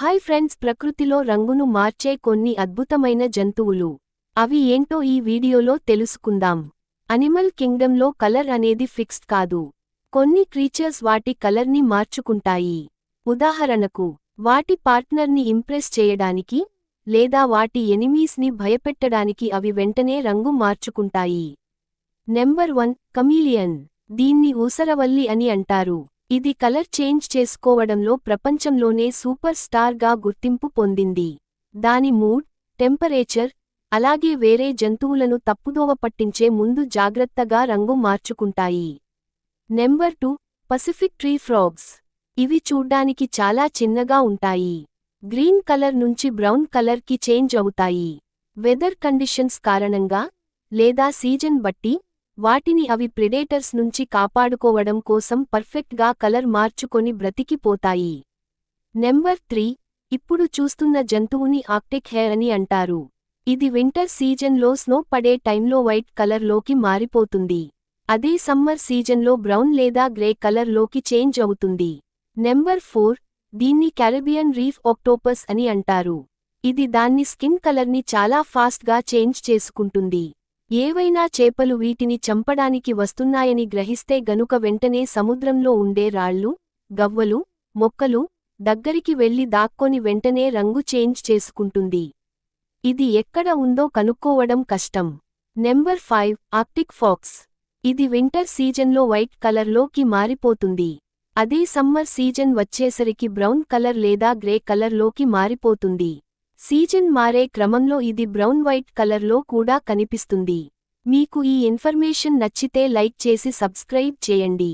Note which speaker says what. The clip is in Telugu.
Speaker 1: హాయ్ ఫ్రెండ్స్ ప్రకృతిలో రంగును మార్చే కొన్ని అద్భుతమైన జంతువులు. అవి ఏంటో ఈ వీడియోలో తెలుసుకుందాం. అనిమల్ కింగ్డంలో కలర్ అనేది ఫిక్స్డ్ కాదు. కొన్ని క్రీచర్స్ వాటి కలర్ని మార్చుకుంటాయి. ఉదాహరణకు వాటి పార్ట్నర్ని ఇంప్రెస్ చేయడానికి లేదా వాటి ఎనిమీస్ని భయపెట్టడానికి అవి వెంటనే రంగు మార్చుకుంటాయి. నెంబర్ వన్ కమీలియన్ దీన్ని ఊసరవల్లి అని అంటారు. ఇది కలర్ చేంజ్ చేసుకోవడంలో ప్రపంచంలోనే సూపర్ స్టార్గా గుర్తింపు పొందింది. దాని మూడ్ టెంపరేచర్ అలాగే వేరే జంతువులను తప్పుదోవ పట్టించే ముందు జాగ్రత్తగా రంగు మార్చుకుంటాయి. Number two Pacific tree frogs. ఇవి చూడ్డానికి చాలా చిన్నగా ఉంటాయి. గ్రీన్ కలర్ నుంచి బ్రౌన్ కలర్కి చేంజ్ అవుతాయి. వెదర్ కండిషన్స్ కారణంగా లేదా సీజన్ బట్టి వాటిని అవి ప్రిడేటర్స్ నుంచి కాపాడుకోవడం కోసం పర్ఫెక్ట్గా కలర్ మార్చుకొని బ్రతికిపోతాయి నెంబర్ త్రీ ఇప్పుడు చూస్తున్న జంతువుని ఆక్టిక్ హెయిర్ అని అంటారు. ఇది వింటర్ సీజన్లో స్నో పడే టైంలో వైట్ కలర్లోకి మారిపోతుంది. అదే సమ్మర్ సీజన్లో బ్రౌన్ లేదా గ్రే కలర్లోకి చేంజ్ అవుతుంది. నెంబర్ ఫోర్ దీన్ని క్యారబియన్ రీఫ్ ఆక్టోపస్ అని అంటారు. ఇది దాన్ని స్కిన్ కలర్ని చాలా ఫాస్ట్గా చేంజ్ చేసుకుంటుంది. ఏవైనా చేపలు వీటిని చంపడానికి వస్తున్నాయని గ్రహిస్తే గనుక వెంటనే సముద్రంలో ఉండే రాళ్ళు గవ్వలు మొక్కలు దగ్గరికి వెళ్ళి దాక్కొని వెంటనే రంగు చేంజ్ చేసుకుంటుంది. ఇది ఎక్కడ ఉందో కనుక్కోవడం కష్టం. Number five Arctic fox. ఇది వింటర్ సీజన్లో వైట్ కలర్లోకి మారిపోతుంది. అదే సమ్మర్ సీజన్ వచ్చేసరికి బ్రౌన్ కలర్ లేదా గ్రే కలర్లోకి మారిపోతుంది. సీజన్ మారే క్రమంలో ఇది బ్రౌన్ వైట్ కలర్లో కూడా కనిపిస్తుంది. మీకు ఈ ఇన్ఫర్మేషన్ నచ్చితే లైక్ చేసి సబ్స్క్రైబ్ చేయండి.